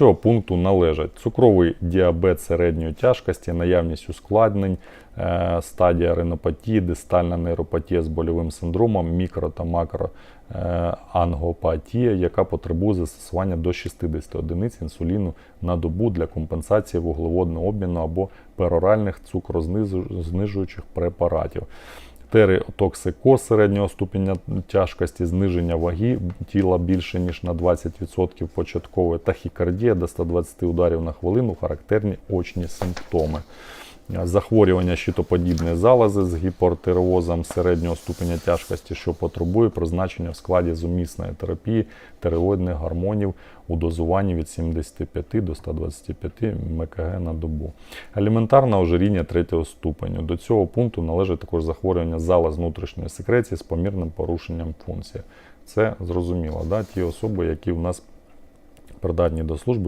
цього пункту належать цукровий діабет середньої тяжкості, наявність ускладнень, е, стадія ринопатії, дистальна нейропатія з больовим синдромом, мікро та макро е, яка потребує застосування до 60 одиниць інсуліну на добу для компенсації вуглеводного обміну або пероральних цукрознижуючих препаратів. Тереотоксикоз середнього ступеня тяжкості, зниження ваги тіла більше ніж на 20% початкової тахікардія до 120 ударів на хвилину, характерні очні симптоми. Захворювання щитоподібної залози з гіпотиреозом середнього ступеня тяжкості, що потребує призначення в складі зумісної терапії тиреоїдних гормонів у дозуванні від 75 до 125 МКГ на добу. Елементарне ожиріння третього ступеню. До цього пункту належить також захворювання залоз внутрішньої секреції з помірним порушенням функції. Це зрозуміло, да? ті особи, які в нас придатні до служби.